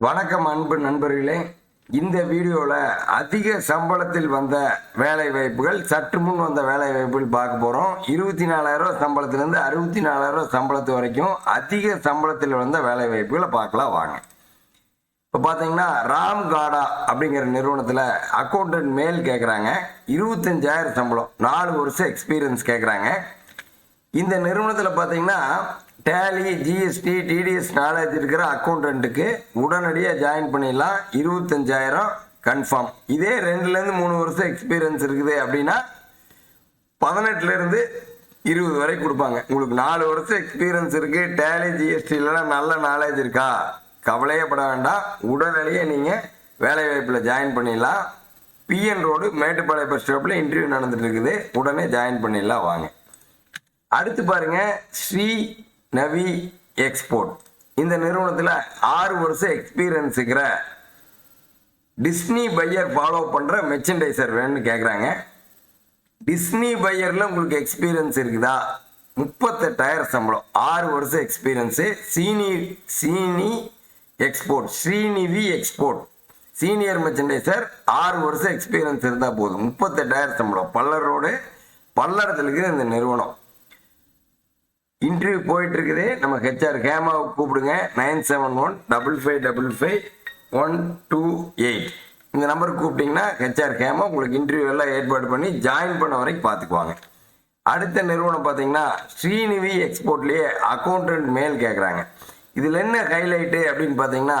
வணக்கம் அன்பு நண்பர்களே. இந்த வீடியோவில் அதிக சம்பளத்தில் வந்த வேலை வாய்ப்புகள் சற்று முன் வந்த வேலை வாய்ப்புகள் பார்க்க போகிறோம் இருபத்தி நாலாயிரம் சம்பளத்திலேருந்து அறுபத்தி நாலாயிரம் சம்பளத்து வரைக்கும் அதிக சம்பளத்தில் வந்த வேலை வாய்ப்புகளை பார்க்கலாம் வாங்க. இப்போ பார்த்தீங்கன்னா ராம் காடா அப்படிங்கிற நிறுவனத்தில் அக்கௌண்டன்ட் மேல் கேட்குறாங்க இருபத்தஞ்சாயிரம் சம்பளம் நாலு வருஷம் எக்ஸ்பீரியன்ஸ் கேட்குறாங்க இந்த நிறுவனத்தில் பார்த்தீங்கன்னா டேலி ஜிஎஸ்டி டிடிஎஸ் நாலேஜ் இருக்கிற அக்கௌண்டண்ட்டுக்கு உடனடியாக ஜாயின் பண்ணிடலாம். இருபத்தஞ்சாயிரம் கன்ஃபார்ம் இதே ரெண்டுலேருந்து மூணு வருஷம் எக்ஸ்பீரியன்ஸ் இருக்குது அப்படின்னா பதினெட்டுலேருந்து இருபது வரை கொடுப்பாங்க. உங்களுக்கு நாலு வருஷம் எக்ஸ்பீரியன்ஸ் இருக்குது டேலி ஜிஎஸ்டிலலாம் நல்ல நாலேஜ் இருக்கா? கவலையே பட வேண்டாம். உடனடியே நீங்கள் வேலைவாய்ப்பில் ஜாயின் பண்ணிடலாம். பிஎன் ரோடு மேட்டுப்பாளைய பஸ் ஸ்டாப்பில் இன்டர்வியூ நடந்துட்டு இருக்குது. உடனே ஜாயின் பண்ணிடலாம் வாங்க. அடுத்து பாருங்கள் ஸ்ரீ நவி எக்ஸ்போர்ட் இந்த நிறுவனத்தில் ஆறு வருஷம் எக்ஸ்பீரியன்ஸ் இருக்கிற டிஸ்னி பையர் ஃபாலோ பண்ணுற மெர்ச்சன்டைசர் வேணும்னு கேட்குறாங்க டிஸ்னி பையரில் உங்களுக்கு எக்ஸ்பீரியன்ஸ் இருக்குதா? முப்பத்தெட்டாயிரம் சம்பளம். ஆறு வருஷம் எக்ஸ்பீரியன்ஸு சீனி சீனி export Srinidhi export senior merchandiser ஆறு வருஷம் எக்ஸ்பீரியன்ஸ் இருந்தால் போதும். முப்பத்தெட்டாயிரம் சம்பளம். பல்லரோடு பல்லடத்தில் இருக்கிற இந்த நிறுவனம். இன்டர்வியூ போயிட்டு இருக்குது நம்ம ஹெச்ஆர் ஹேமாவை கூப்பிடுங்க. Nine seven one double five double five one two eight. இந்த நம்பருக்கு கூப்பிட்டீங்கன்னா ஹெச்ஆர் ஹேமா உங்களுக்கு இன்டர்வியூ எல்லாம் ஏற்பாடு பண்ணி ஜாயின் பண்ண வரைக்கும் பார்த்துக்குவாங்க. அடுத்த நிறுவனம் பார்த்தீங்கன்னா ஸ்ரீநிவி எக்ஸ்போர்ட்லேயே அக்கௌண்டன்ட் மேல் கேட்குறாங்க இதில் என்ன ஹைலைட்டு அப்படின்னு பார்த்தீங்கன்னா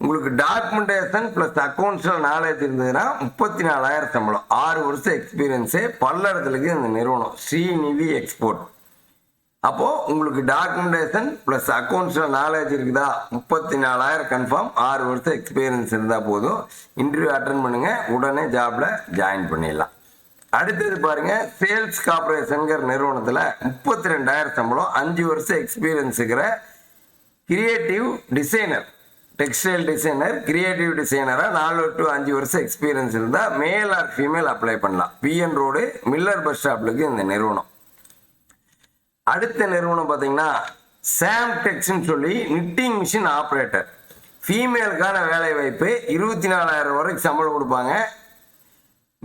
உங்களுக்கு டாக்குமெண்டேஷன் ப்ளஸ் அக்கௌண்ட்ஸில் நாலேஜ் இருந்ததுன்னா முப்பத்தி நாலாயிரம் சம்பளம். ஆறு வருஷம் எக்ஸ்பீரியன்ஸு பல்லடத்துலக்கு இந்த நிறுவனம் ஸ்ரீநிவி எக்ஸ்போர்ட் அப்போ உங்களுக்கு டாக்குமெண்டேஷன் ப்ளஸ் அக்கௌண்ட்ஸில் நாலேஜ் இருக்குதா? முப்பத்தி நாலாயிரம் கன்ஃபார்ம் ஆறு வருஷம் எக்ஸ்பீரியன்ஸ் இருந்தால் போதும். இன்டர்வியூ அட்டன் பண்ணுங்க. உடனே ஜாப்ல ஜாயின் பண்ணிடலாம். அடுத்தது பாருங்க சேல்ஸ் கார்பரேஷன்கிற நிறுவனத்தில் முப்பத்தி ரெண்டாயிரம் சம்பளம் அஞ்சு வருஷம் எக்ஸ்பீரியன்ஸ் இருக்கிற creative designer textile designer creative டிசைனராக நாலு டு அஞ்சு வருஷம் எக்ஸ்பீரியன்ஸ் இருந்தால் மேல் ஆர் ஃபீமேல் அப்ளை பண்ணலாம். பிஎன் ரோடு மில்லர் பஸ் ஸ்டாப்லுக்கு இந்த நிறுவனம். அடுத்த நிறுவனம் பார்த்தீங்கன்னா சாம் டெக்ஸ்னு சொல்லி நிட்டிங் மிஷின் ஆப்ரேட்டர் ஃபீமேலுக்கான வேலை வாய்ப்பு இருபத்தி நாலாயிரம் வரைக்கும் சம்பளம் கொடுப்பாங்க.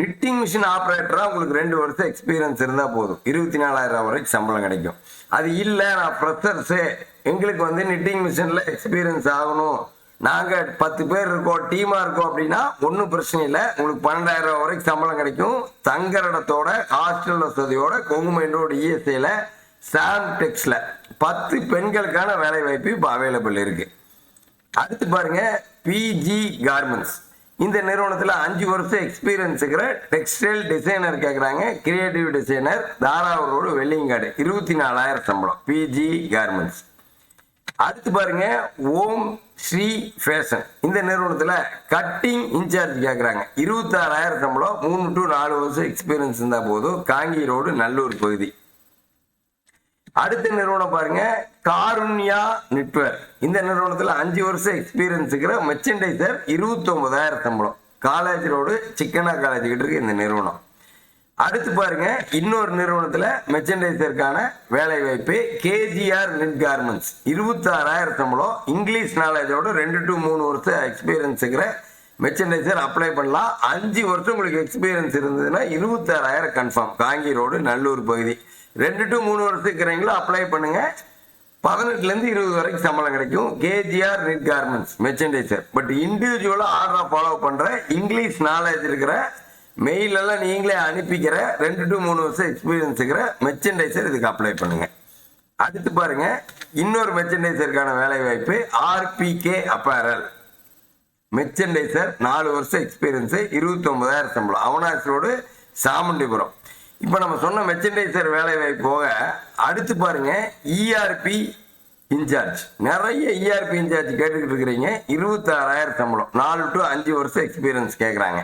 நிட்டிங் மிஷின் ஆப்ரேட்டராக உங்களுக்கு ரெண்டு வருஷம் எக்ஸ்பீரியன்ஸ் இருந்தால் போதும். இருபத்தி நாலாயிரம் வரைக்கும் சம்பளம் கிடைக்கும். அது இல்லை நான் ஃப்ரெஷர்ஸு எங்களுக்கு வந்து நிட்டிங் மிஷினில் எக்ஸ்பீரியன்ஸ் ஆகணும். நாங்கள் பத்து பேர் இருக்கோம் டீமாக இருக்கோம் அப்படின்னா ஒன்றும் பிரச்சனை இல்லை. உங்களுக்கு பன்னெண்டாயிரம் ரூபா வரைக்கும் சம்பளம் கிடைக்கும். தங்கரடத்தோட ஹாஸ்டல் வசதியோட கொங்குமைண்டோட இஎஸ்ஐயில் சாம் டெக்ஸில் பத்து பெண்களுக்கான வேலை வாய்ப்பு இப்போ அவைலபிள் இருக்கு. அடுத்து பாருங்க பிஜி கார்மெண்ட்ஸ் இந்த நிறுவனத்தில் அஞ்சு வருஷம் எக்ஸ்பீரியன்ஸ் இருக்கிற டெக்ஸ்டைல் டிசைனர் கேட்குறாங்க கிரியேட்டிவ் டிசைனர் தாராவூரோடு வெள்ளிங்காடு. இருபத்தி நாலாயிரம் சம்பளம் பிஜி கார்மெண்ட்ஸ் அடுத்து பாருங்க ஓம் ஸ்ரீ ஃபேஷன் இந்த நிறுவனத்தில் கட்டிங் இன்சார்ஜ் கேட்குறாங்க இருபத்தாறாயிரம் சம்பளம் மூணு டு நாலு வருஷம் எக்ஸ்பீரியன்ஸ் இருந்தால் போதும். காங்கி ரோடு நல்லூர் பகுதி. அடுத்த நிறுவனம் பாருங்க காருண்யா நெட்வொர்க் இந்த நிறுவனத்தில் அஞ்சு வருஷம் எக்ஸ்பீரியன்ஸ் இருக்கிற மெர்ச்சன்டைசர் இருபத்தொன்பதாயிரம் சம்பளம். காலேஜ் ரோடு சிக்கனா காலேஜ் கிட்ட இருக்கு இந்த நிறுவனம். அடுத்து பாருங்க இன்னொரு நிறுவனத்தில் மெர்ச்சன்டைசருக்கான வேலை வாய்ப்பு கேஜிஆர் நெட் கார்மெண்ட்ஸ் இருபத்தாறாயிரம் சம்பளம். இங்கிலீஷ் நாலேஜோட ரெண்டு டு மூணு வருஷம் எக்ஸ்பீரியன்ஸ் இருக்கிற மெர்ச்சன்டைசர் அப்ளை பண்ணலாம். அஞ்சு வருஷம் உங்களுக்கு எக்ஸ்பீரியன்ஸ் இருந்ததுன்னா இருபத்தாறாயிரம் கன்ஃபார்ம் காங்கி ரோடு நல்லூர் பகுதி. ரெண்டு டு மூணு வருஷம் இருக்கிறீங்களோ அப்ளை பண்ணுங்க. பதினெட்டுலேருந்து இருபது வரைக்கும் சம்பளம் கிடைக்கும். KGR net garments merchandiser but இண்டிவிஜுவலாக ஆர்டராக ஃபாலோ பண்ணுற இங்கிலீஷ் நாலேஜ் இருக்கிற மெயிலெல்லாம் நீங்களே அனுப்பிக்கிற ரெண்டு டு மூணு வருஷம் எக்ஸ்பீரியன்ஸ் இருக்கிற மெர்ச்சன்டைசர் இதுக்கு அப்ளை பண்ணுங்கள் அடுத்து பாருங்க. இன்னொரு மெர்ச்சன்டைசருக்கான வேலை வாய்ப்பு ஆர்பிகே அப்பேரல் மெர்ச்சன்டைசர் நாலு வருஷம் எக்ஸ்பீரியன்ஸு இருபத்தொம்பதாயிரம் சம்பளம். அவனாசி ரோடு சாமுண்டிபுரம். இப்போ நம்ம சொன்ன மெர்ச்சன்டைசர் வேலைவாய்ப்பு போக அடுத்து பாருங்க இஆர்பி இன்சார்ஜ். நிறைய இஆர்பி இன்சார்ஜ் கேட்டுக்கிட்டு இருக்கிறீங்க. இருபத்தாறாயிரம் சம்பளம். நாலு டு அஞ்சு வருஷம் எக்ஸ்பீரியன்ஸ் கேட்குறாங்க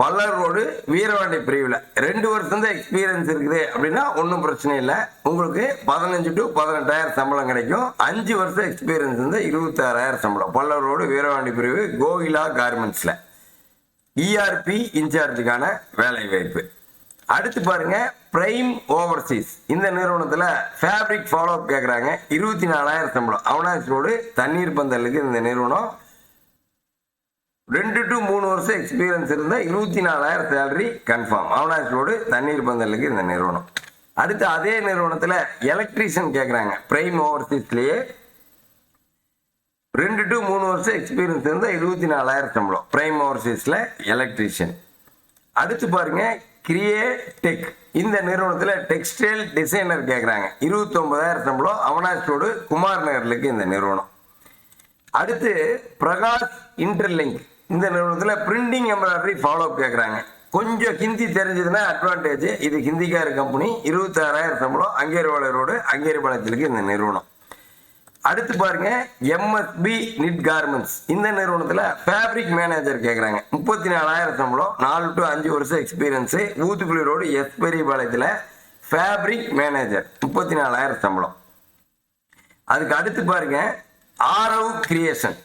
பல்லர் ரோடு வீரவாண்டி பிரிவில். ரெண்டு வருஷம் தான் எக்ஸ்பீரியன்ஸ் இருக்குது அப்படின்னா ஒன்றும் பிரச்சனை இல்லை. உங்களுக்கு பதினஞ்சு டு பதினெட்டாயிரம் சம்பளம் கிடைக்கும். அஞ்சு வருஷம் எக்ஸ்பீரியன்ஸ் இருந்தால் இருபத்தாறாயிரம் சம்பளம். பல்லர் ரோடு வீரவாண்டி பிரிவு கோகிலா கார்மெண்ட்ஸில் இஆர்பி இன்சார்ஜுக்கான வேலை வாய்ப்பு அடுத்து பாருங்க பிரைம் ஓவர்சீஸ் இந்த நிறுவனத்தில் ஃபேப்ரிக் ஃபாலோ அப் கேட்குறாங்க இருபத்தி நாலாயிரம் சம்பளம். அவனாசி ரோடு தண்ணீர் பந்தலுக்கு இந்த நிறுவனம். ரெண்டு டு மூணு வருஷம் எக்ஸ்பீரியன்ஸ் இருந்தால் இருபத்தி நாலாயிரம் சேலரி கன்ஃபார்ம் அவனாசி ரோடு தண்ணீர் பந்தலுக்கு இந்த நிறுவனம். அடுத்து அதே நிறுவனத்தில் எலக்ட்ரீஷியன் கேட்குறாங்க பிரைம் ஓவர்சீஸ்லேயே ரெண்டு டு மூணு வருஷம் எக்ஸ்பீரியன்ஸ் இருந்தால் இருபத்தி நாலாயிரம் சம்பளம். பிரைம் ஓவர்சீஸில் எலக்ட்ரீஷியன் அடுத்து பாருங்கள் கிரியேடெக் இந்த நிறுவனத்தில் டெக்ஸ்டைல் டிசைனர் கேட்குறாங்க இருபத்தொம்பதாயிரம் சம்பளம் அவனாசி ரோடு குமார் நகர்லுக்கு இந்த நிறுவனம். அடுத்து பிரகாஷ் இன்டர்லிங்க் இந்த நிறுவனத்தில் பிரிண்டிங் எம்ப்ராய்டரி ஃபாலோ கேட்குறாங்க கொஞ்சம் ஹிந்தி தெரிஞ்சதுன்னா அட்வான்டேஜ் இது ஹிந்திக்கார கம்பெனி இருபத்தாறாயிரம் சம்பளம் அங்கேரிவாளரோடு ரோடு இந்த நிறுவனம். அடுத்து பாருங்க எம்எஸ்பி நிட் கார்மெண்ட்ஸ் இந்த நிறுவனத்தில் ஃபேப்ரிக் மேனேஜர் கேட்குறாங்க முப்பத்தி நாலாயிரம் சம்பளம் நாலு டு அஞ்சு வருஷம் எக்ஸ்பீரியன்ஸு ஊத்துக்குழி ரோடு எஸ் பெரியபாளையத்தில் ஃபேப்ரிக் மேனேஜர் முப்பத்தி நாலாயிரம் சம்பளம். அதுக்கு அடுத்து பாருங்க ஆரவ் கிரியேஷன்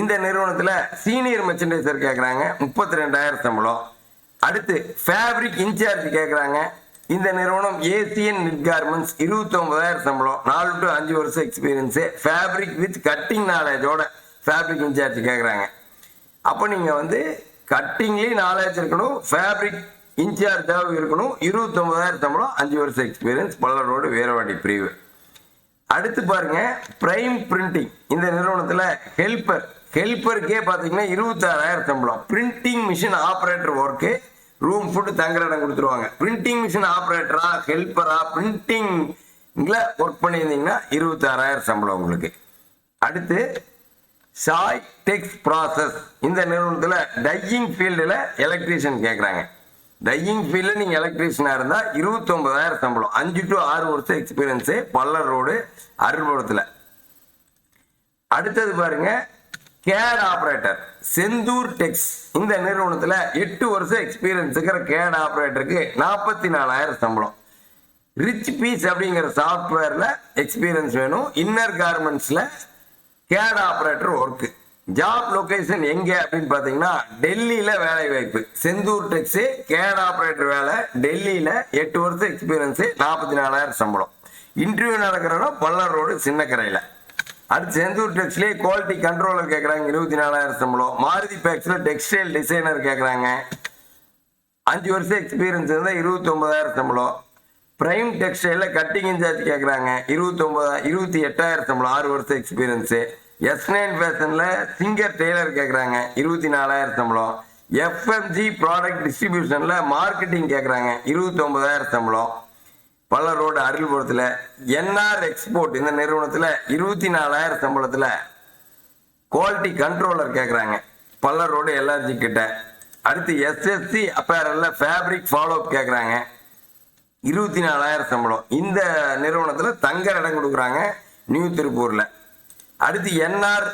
இந்த நிறுவனத்தில் சீனியர் மெர்ச்சன்டைசர் கேட்குறாங்க முப்பத்தி ரெண்டாயிரம் சம்பளம். அடுத்து ஃபேப்ரிக் இன்சார்ஜ் கேட்குறாங்க இந்த நிறுவனம் ஏசியன் நிட் கார்மெண்ட்ஸ் இருபத்தொன்பதாயிரம் சம்பளம் நாலு டு அஞ்சு வருஷம் எக்ஸ்பீரியன்ஸு ஃபேப்ரிக் வித் கட்டிங் நாலேஜோட ஃபேப்ரிக் இன்சார்ஜ் கேட்குறாங்க அப்போ நீங்கள் வந்து கட்டிங்லேயும் நாலேஜ் இருக்கணும் ஃபேப்ரிக் இன்சார்ஜாகவும் இருக்கணும் இருபத்தொம்பதாயிரம் சம்பளம் அஞ்சு வருஷம் எக்ஸ்பீரியன்ஸ் பல்லரோடு வீரவாடி பிரிவு. அடுத்து பாருங்க பிரைம் பிரிண்டிங் இந்த நிறுவனத்தில் ஹெல்ப்பர் ஹெல்ப்பருக்கே பார்த்தீங்கன்னா இருபத்தாறாயிரம் சம்பளம். Printing machine operator work room food தங்குற இடம் கொடுத்துருவாங்க. பிரிண்டிங் மிஷின் ஆப்ரேட்டரா ஹெல்ப்பரா பிரிண்டிங்ல ஒர்க் பண்ணியிருந்தீங்கன்னா இருபத்தாறாயிரம் சம்பளம் உங்களுக்கு. அடுத்து சாய் டெக்ஸ் ப்ராசஸ் இந்த நிறுவனத்தில் டையிங் ஃபீல்டில் எலக்ட்ரீஷியன் கேட்குறாங்க டையிங் ஃபீல்டில் நீங்கள் எலக்ட்ரீஷியனாக இருந்தால் இருபத்தொம்பதாயிரம் சம்பளம். அஞ்சு டு ஆறு வருஷம் எக்ஸ்பீரியன்ஸு பல்லர் ரோடு அருள்புரத்தில் அடுத்தது பாருங்கள் கேட் ஆப்ரேட்டர் செந்தூர் டெக்ஸ் இந்த நிறுவனத்தில் எட்டு வருஷம் எக்ஸ்பீரியன்ஸ் இருக்கிற கேட் ஆப்ரேட்டருக்கு நாற்பத்தி நாலாயிரம் சம்பளம். ரிச் பீஸ் அப்படிங்கிற சாஃப்ட்வேரில் எக்ஸ்பீரியன்ஸ் வேணும். இன்னர் கார்மெண்ட்ஸில் கேட் ஆப்ரேட்டர் ஒர்க்கு ஜாப் லொக்கேஷன் எங்கே அப்படின்னு பார்த்தீங்கன்னா டெல்லியில் வேலை வாய்ப்பு. செந்தூர் டெக்ஸு கேட் ஆப்ரேட்டர் வேலை டெல்லியில் எட்டு வருஷம் எக்ஸ்பீரியன்ஸு நாற்பத்தி நாலாயிரம் சம்பளம். இன்டர்வியூ நடக்கிறோன்னா பல்லர் ரோடு சின்னக்கரையில். அடுத்து செந்தூர் டெக்ஸ்லேயே குவாலிட்டி கண்ட்ரோலர் கேட்குறாங்க இருபத்தி நாலாயிரம் சம்பளம். மாருதி பேக்ஸில் டெக்ஸ்டைல் டிசைனர் கேட்குறாங்க அஞ்சு வருஷம் எக்ஸ்பீரியன்ஸ் இருந்தால் இருபத்தி ஒன்பதாயிரம் சம்பளம் பிரைம் டெக்ஸ்டைலில் கட்டிங் இன்சார்ஜ் கேட்குறாங்க இருபத்தொம்பதா இருபத்தி எட்டாயிரம் சம்பளம். ஆறு வருஷம் எக்ஸ்பீரியன்ஸு எஸ் நைன் ஃபேஷனில் சிங்கர் டெய்லர் கேட்குறாங்க இருபத்தி நாலாயிரம் சம்பளம். எஃப்எம்ஜி ப்ராடக்ட் டிஸ்ட்ரிபியூஷனில் மார்க்கெட்டிங் கேட்குறாங்க இருபத்தொம்பதாயிரம் சம்பளம். பல ரோடு அருள்புரத்தில் என்ஆர் எக்ஸ்போர்ட் இந்த நிறுவனத்தில் இருபத்தி நாலாயிரம் சம்பளத்தில் குவாலிட்டி கண்ட்ரோலர் கேட்குறாங்க பல்ல ரோடு எல்ஆர்ஜி கிட்ட. அடுத்து எஸ்எஸ்சி அப்பேரலில் ஃபேப்ரிக் ஃபாலோ அப் கேட்குறாங்க இருபத்தி நாலாயிரம் சம்பளம். இந்த நிறுவனத்தில் தங்க இடம் கொடுக்குறாங்க நியூ திருப்பூரில் அடுத்து என்ஆர்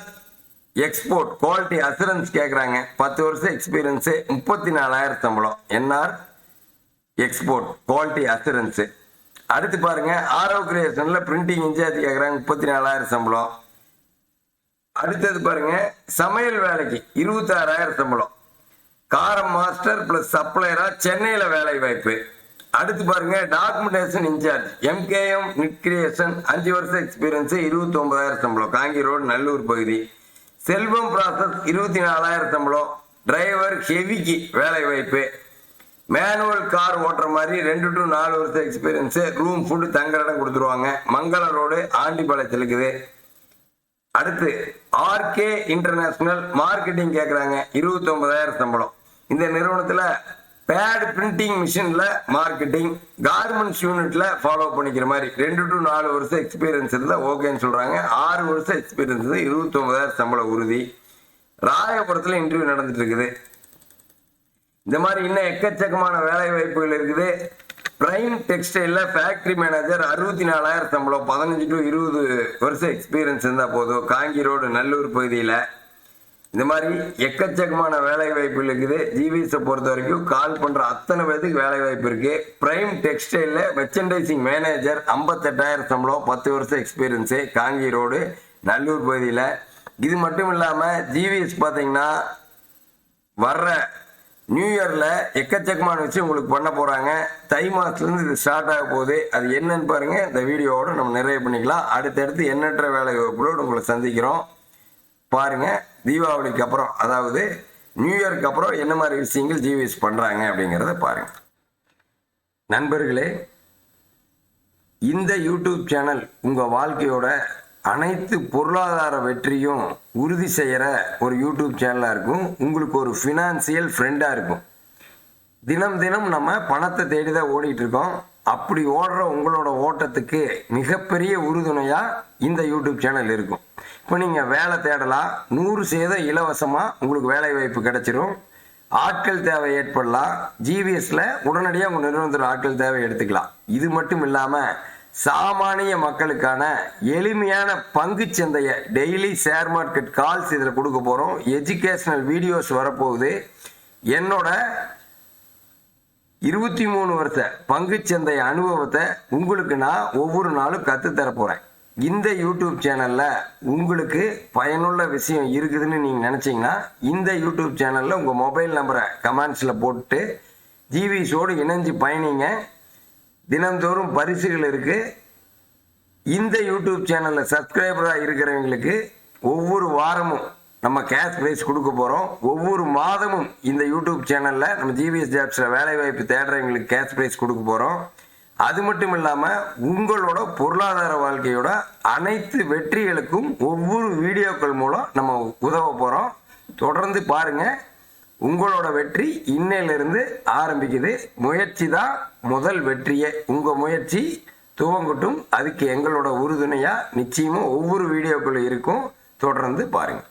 எக்ஸ்போர்ட் குவாலிட்டி அசூரன்ஸ் கேட்குறாங்க பத்து வருஷம் எக்ஸ்பீரியன்ஸு முப்பத்தி நாலாயிரம் சம்பளம். என்ஆர் எக்ஸ்போர்ட் குவாலிட்டி அசூரன்ஸு அடுத்து பாருங்க ஆரோ கிரியேஷனில் பிரிண்டிங் இன்சார்ஜ் கேட்குறாங்க முப்பத்தி நாலாயிரம் சம்பளம். அடுத்தது பாருங்க சமையல் வேலைக்கு இருபத்தாறாயிரம் சம்பளம். காரம் மாஸ்டர் பிளஸ் சப்ளையரா சென்னையில வேலை வாய்ப்பு. அடுத்து பாருங்க documentation in charge. MKM knit creation அஞ்சு வருஷம் எக்ஸ்பீரியன்ஸ் இருபத்தி ஒன்பதாயிரம் சம்பளம். காங்கி ரோடு நல்லூர் பகுதி. செல்வம் ப்ராசஸ் இருபத்தி நாலாயிரம் சம்பளம் டிரைவர் ஹெவிக்கு வேலை வாய்ப்பு. மேனுவல் கார் ஓட்டுற மாதிரி ரெண்டு டு நாலு வருஷம் எக்ஸ்பீரியன்ஸு ரூம் ஃபுட்டு தங்குற இடம் கொடுத்துருவாங்க. மங்கள ரோடு ஆண்டிப்பாளையத்தில் இருக்குது அடுத்து ஆர்கே இன்டர்நேஷ்னல் மார்க்கெட்டிங் கேட்குறாங்க இருபத்தொம்பதாயிரம் சம்பளம். இந்த நிறுவனத்தில் பேட் பிரிண்டிங் மிஷினில் மார்க்கெட்டிங் கார்மெண்ட்ஸ் யூனிட்டில் ஃபாலோ பண்ணிக்கிற மாதிரி ரெண்டு டு நாலு வருஷம் எக்ஸ்பீரியன்ஸ் இருந்தால் ஓகேன்னு சொல்கிறாங்க ஆறு வருஷம் எக்ஸ்பீரியன்ஸ் இருபத்தொம்பதாயிரம் சம்பளம் உறுதி. ராயபுரத்தில் இன்டர்வியூ நடந்துட்டு இருக்குது. இந்த மாதிரி இன்னும் எக்கச்சக்கமான வேலை வாய்ப்புகள் இருக்குது. பிரைம் டெக்ஸ்டைலில் ஃபேக்ட்ரி மேனேஜர் அறுபத்தி நாலாயிரம் சம்பளம் பதினஞ்சு டு இருபது வருஷம் எக்ஸ்பீரியன்ஸ் இருந்தால் போதும். காங்கி ரோடு நல்லூர் பகுதியில். இந்த மாதிரி எக்கச்சக்கமான வேலை வாய்ப்பு இருக்குது ஜிவிஎஸை பொறுத்த வரைக்கும் கால் பண்ணுற அத்தனை பேருக்கு வேலை வாய்ப்பு இருக்குது பிரைம் டெக்ஸ்டைலில் மெர்ச்சன்டைசிங் மேனேஜர் ஐம்பத்தெட்டாயிரம் சம்பளம் பத்து வருஷம் எக்ஸ்பீரியன்ஸு காங்கி ரோடு நல்லூர் பகுதியில். இது மட்டும் இல்லாமல் ஜிவிஎஸ் பார்த்தீங்கன்னா வர்ற நியூ இயரில் எக்கச்சக்கமான விஷயம் உங்களுக்கு பண்ண போகிறாங்க தை மாதத்துலேருந்து இது ஸ்டார்ட் ஆக போகுது. அது என்னன்னு பாருங்கள் இந்த வீடியோவோட நம்ம நிறைவு பண்ணிக்கலாம். அடுத்தடுத்து எண்ணற்ற வேலை வகுப்புகளோடு உங்களை சந்திக்கிறோம். பாருங்கள் தீபாவளிக்கு அப்புறம் அதாவது நியூ இயருக்கு அப்புறம் என்ன மாதிரி விஷயங்கள் ஜிவிஎஸ் பண்ணுறாங்க அப்படிங்கிறத பாருங்கள் நண்பர்களே இந்த யூடியூப் சேனல் உங்கள் வாழ்க்கையோட அனைத்து பொருளாதார வெற்றியும் உறுதி செய்கிற ஒரு யூடியூப் சேனலாக இருக்கும். உங்களுக்கு ஒரு ஃபினான்சியல் ஃப்ரெண்டாக இருக்கும். தினம் தினம் நம்ம பணத்தை தேடி தான் ஓடிட்டு இருக்கோம். அப்படி ஓடுற உங்களோட ஓட்டத்துக்கு மிகப்பெரிய உறுதுணையாக இந்த யூடியூப் சேனல் இருக்கும். இப்போ நீங்கள் வேலை தேடலாம் நூறு சதவீதம் இலவசமாக உங்களுக்கு வேலை வாய்ப்பு கிடைச்சிரும். ஆட்கள் தேவை ஏற்படலாம். ஜிவிஎஸ்ல உடனடியாக உங்கள் நிறுவனத்தில் ஆட்கள் தேவை எடுத்துக்கலாம். இது மட்டும் இல்லாமல் சாமானிய மக்களுக்கான எளிமையான பங்கு சந்தையை டெய்லி ஷேர் மார்க்கெட் கால்ஸ் இதில் கொடுக்க போகிறோம் எஜுகேஷ்னல் வீடியோஸ் வரப்போகுது. என்னோட இருபத்தி மூணு வருஷ பங்குச்சந்தை அனுபவத்தை உங்களுக்கு நான் ஒவ்வொரு நாளும் கற்றுத்தர போகிறேன் இந்த யூடியூப் சேனலில் உங்களுக்கு பயனுள்ள விஷயம் இருக்குதுன்னு நீங்கள் நினச்சிங்கன்னா இந்த யூடியூப் சேனலில் உங்கள் மொபைல் நம்பரை கமெண்ட்ஸில் போட்டு ஜிவிஸோடு இணைஞ்சு பயணிங்க. தினந்தோறும் பரிசுகள் இருக்குது இந்த யூடியூப் சேனலில் சப்ஸ்கிரைபராக இருக்கிறவங்களுக்கு ஒவ்வொரு வாரமும் நம்ம கேஷ் ப்ரைஸ் கொடுக்க போகிறோம் ஒவ்வொரு மாதமும் இந்த யூடியூப் சேனலில் நம்ம ஜிபிஎஸ் ஜாப்ஸில் வேலைவாய்ப்பு தேடுறவங்களுக்கு கேஷ் ப்ரைஸ் கொடுக்க போகிறோம் அது மட்டும் இல்லாமல் உங்களோட பொருளாதார வாழ்க்கையோட அனைத்து வெற்றிகளுக்கும் ஒவ்வொரு வீடியோக்கள் மூலம் நம்ம உதவ போகிறோம் தொடர்ந்து பாருங்கள் உங்களோட வெற்றி இன்னையிலிருந்து ஆரம்பிக்குது. முயற்சி தான் முதல் வெற்றியே. உங்கள் முயற்சி துவங்கட்டும். அதுக்கு எங்களோட உறுதுணையாக நிச்சயமும் ஒவ்வொரு வீடியோக்களும் இருக்கும். தொடர்ந்து பாருங்கள்